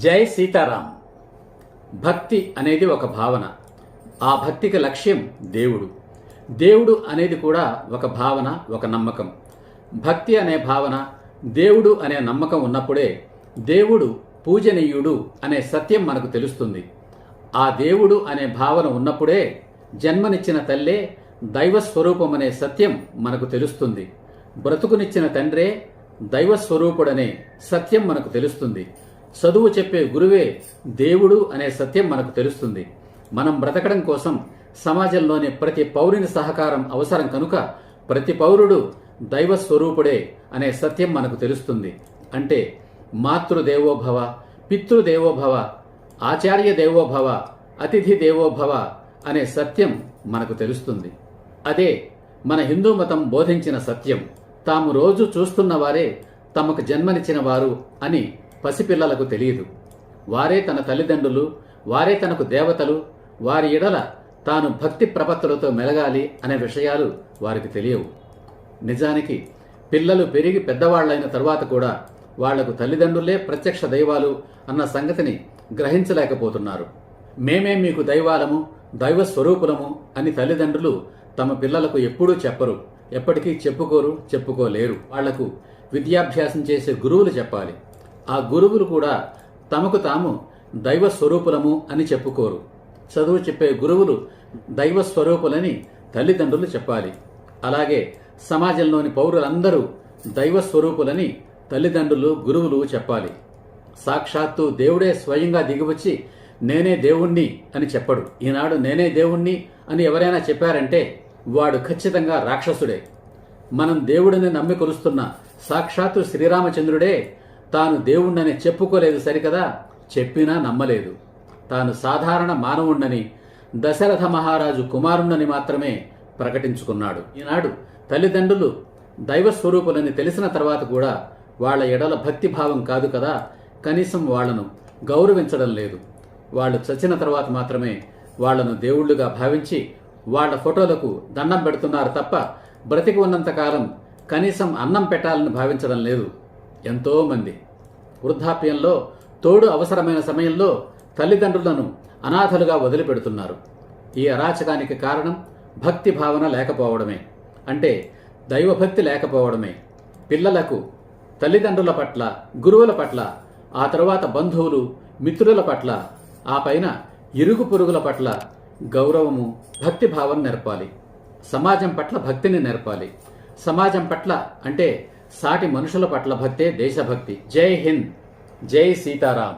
జై సీతారాం. భక్తి అనేది ఒక భావన. ఆ భక్తికి లక్ష్యం దేవుడు. దేవుడు అనేది కూడా ఒక భావన ఒక నమ్మకం. భక్తి అనే భావన దేవుడు అనే నమ్మకం ఉన్నప్పుడే దేవుడు పూజనీయుడు అనే సత్యం మనకు తెలుస్తుంది. ఆ దేవుడు అనే భావన ఉన్నప్పుడే జన్మనిచ్చిన తల్లే దైవ స్వరూపం అనే సత్యం మనకు తెలుస్తుంది. బ్రతుకునిచ్చిన తండ్రే దైవ స్వరూపుడనే సత్యం మనకు తెలుస్తుంది. చదువు చెప్పే గురువే దేవుడు అనే సత్యం మనకు తెలుస్తుంది. మనం బ్రతకడం కోసం సమాజంలోని ప్రతి పౌరుని సహకారం అవసరం కనుక ప్రతి పౌరుడు దైవ స్వరూపుడే అనే సత్యం మనకు తెలుస్తుంది. అంటే మాతృదేవోభవ పితృదేవోభవ ఆచార్య దేవోభవ అతిథి దేవోభవ అనే సత్యం మనకు తెలుస్తుంది. అదే మన హిందూ మతం బోధించిన సత్యం. తాము రోజు చూస్తున్న వారే తమకు జన్మనిచ్చిన వారు అని పసిపిల్లలకు తెలియదు. వారే తన తల్లిదండ్రులు వారే తనకు దేవతలు వారి ఎడల తాను భక్తి ప్రపత్తులతో మెలగాలి అనే విషయాలు వారికి తెలియవు. నిజానికి పిల్లలు పెరిగి పెద్దవాళ్ళైన తరువాత కూడా వాళ్ళకు తల్లిదండ్రులే ప్రత్యక్ష దైవాలు అన్న సంగతిని గ్రహించలేకపోతున్నారు. మేమే మీకు దైవాలము దైవ స్వరూపులము అని తల్లిదండ్రులు తమ పిల్లలకు ఎప్పుడూ చెప్పరు. ఎప్పటికీ చెప్పుకోరు చెప్పుకోలేరు. వాళ్ళకు విద్యాభ్యాసం చేసే గురువులు చెప్పాలి. ఆ గురువులు కూడా తమకు తాము దైవ స్వరూపులము అని చెప్పుకోరు. చదువు చెప్పే గురువులు దైవ స్వరూపులని తల్లిదండ్రులు చెప్పాలి. అలాగే సమాజంలోని పౌరులందరూ దైవ స్వరూపులని తల్లిదండ్రులు గురువులు చెప్పాలి. సాక్షాత్తు దేవుడే స్వయంగా దిగివచ్చి నేనే దేవుణ్ణి అని చెప్పడు. ఈనాడు నేనే దేవుణ్ణి అని ఎవరైనా చెప్పారంటే వాడు ఖచ్చితంగా రాక్షసుడే. మనం దేవుడిని నమ్మి కొలుస్తున్న సాక్షాత్తు శ్రీరామచంద్రుడే తాను దేవుణ్ణని చెప్పుకోలేదు సరికదా? చెప్పినా నమ్మలేదు. తాను సాధారణ మానవుణ్ణని దశరథ మహారాజు కుమారుణ్ణని మాత్రమే ప్రకటించుకున్నాడు. ఈనాడు తల్లిదండ్రులు దైవ స్వరూపులని తెలిసిన తర్వాత కూడా వాళ్ళ ఎడల భక్తిభావం కాదు కదా? కనీసం వాళ్ళను గౌరవించడం లేదు. వాళ్ళు చచ్చిన తర్వాత మాత్రమే వాళ్ళను దేవుళ్ళుగా భావించి వాళ్ళ ఫోటోలకు దండం పెడుతున్నారు తప్ప బ్రతికి ఉన్నంతకాలం కనీసం అన్నం పెట్టాలని భావించడం లేదు. ఎంతోమంది. వృద్ధాప్యంలో తోడు అవసరమైన సమయంలో తల్లిదండ్రులను అనాథలుగా వదిలిపెడుతున్నారు. ఈ అరాచకానికి కారణం భక్తి భావన లేకపోవడమే. అంటే దైవభక్తి లేకపోవడమే. పిల్లలకు తల్లిదండ్రుల పట్ల గురువుల పట్ల ఆ తరువాత బంధువులు మిత్రుల పట్ల ఆ పైన ఇరుగు పొరుగుల పట్ల గౌరవము భక్తి భావం నేర్పాలి. సమాజం పట్ల భక్తిని నేర్పాలి. సమాజం పట్ల అంటే సాటి మనుషుల పట్ల భక్తే దేశభక్తి. జై హింద్. జై సీతారాం.